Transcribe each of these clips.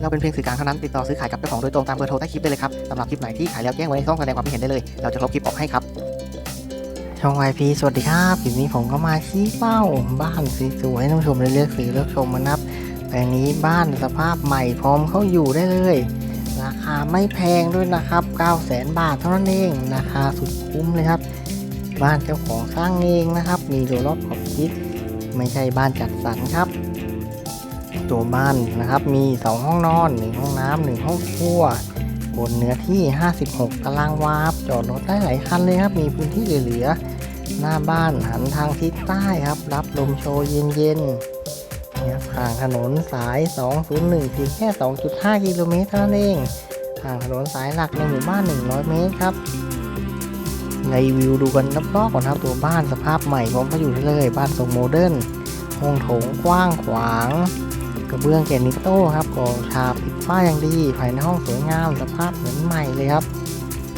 เราเป็นเพียงสื่อกลางเท่านั้นติดต่อซื้อขายกับเจ้าของโดยตรงตามเบอร์โทรใต้คลิปได้เลยครับสำหรับคลิปไหนที่ขายแล้วแจ้งไว้ในช่องแสดงความคิดเห็นได้เลย เราจะลบคลิปออกให้ครับช่อง YP สวัสดีครับคลิปนี้ผมก็มาชี้เป้าบ้านสวยๆให้ท่านผู้ชมได้เลือกซื้อเลือกชมมานับแปลงนี้บ้านสภาพใหม่พร้อมเข้าอยู่ได้เลย ราคาไม่แพงด้วยนะครับ9 0 0 0 0บาทเท่านั้นเองราคาสุดคุ้มเลยครับ บ้านเจ้าของสร้างเองนะครับ มีรั้วรอบขอบชิดไม่ใช่บ้านจัดสรรครับ ตัวบ้านนะครับ มี 2 ห้องนอน 1 ห้องน้ำหนึ่งห้องครัว บนเนื้อที่ 56 ตารางวาครับจอดรถได้หลายคันเลยครับ มีพื้นที่เหลือๆ หน้าบ้านหันทางทิศใต้ครับ รับลมโชยเย็นๆนี่ครับห่างถนนสาย 201เพียงแค่ 2.5 กิโลเมตรเท่านั้นเองห่างถนนสายหลักในหมู่บ้าน 100 เมตรครับรีวิวดูกันรอบๆก่อนครับตัวบ้านสภาพใหม่พร้อมก็อยู่ได้เลย บ้านทรงโมเดิร์นห้องโถงกว้างขวาง กระเบื้องแกรนิโต้ครับก่อฉาบปิดฝ้าอย่างดี ภายในห้องสวยงามสภาพเหมือนใหม่เลยครับ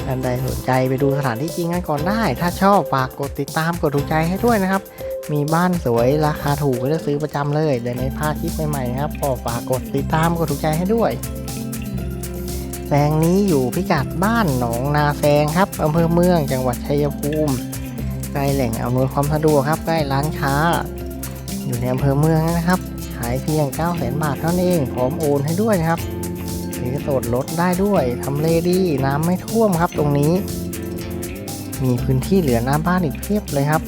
ท่านใดสนใจไปดูสถานที่จริงกันก่อนได้ ถ้าชอบฝากกดติดตามกดถูกใจให้ด้วยนะครับ มีบ้านสวยราคาถูกก็จะซื้อประจำเลยเดี๋ยวในพาดคลิปใหม่ๆนะครับก็ฝากกดติดตามกดถูกใจให้ด้วยแปลงนี้อยู่พิกัดบ้านหนองนาแซงครับอำเภอเมืองจังหวัดชัยภูมิใกล้แหล่งอำนวยความสะดวกครับใกล้ร้านค้า อยู่ในอำเภอเมืองนะครับายเพียง 9 0 0 0 0 บาทเท่านั้นเองพร้อมโอนให้ด้วยนะครับซื้อสดลดได้ด้วยทำเลดีน้ำไม่ท่วมครับตรงนี้ มีพื้นที่เหลือหน้าบ้านอีกเพียบเลยครับ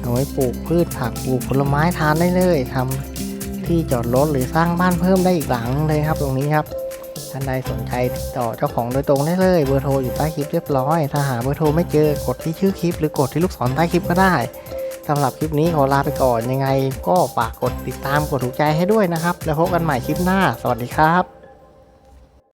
เอาไว้ปลูกพืชผักปลูกผลไม้ทานได้เลยทำที่จอดรถหรือสร้างบ้านเพิ่มได้อีกหลังเลยครับ ตรงนี้ครับท่านใดสนใจติดต่อเจ้าของโดยตรงได้เลย เบอร์โทรอยู่ใต้คลิปเรียบร้อย ถ้าหาเบอร์โทรไม่เจอกดที่ชื่อคลิปหรือกดที่ลูกศรใต้คลิปก็ได้ สำหรับคลิปนี้ขอลาไปก่อนยังไง ก็ฝากกดติดตามกดถูกใจให้ด้วยนะครับ แล้วพบกันใหม่คลิปหน้า สวัสดีครับ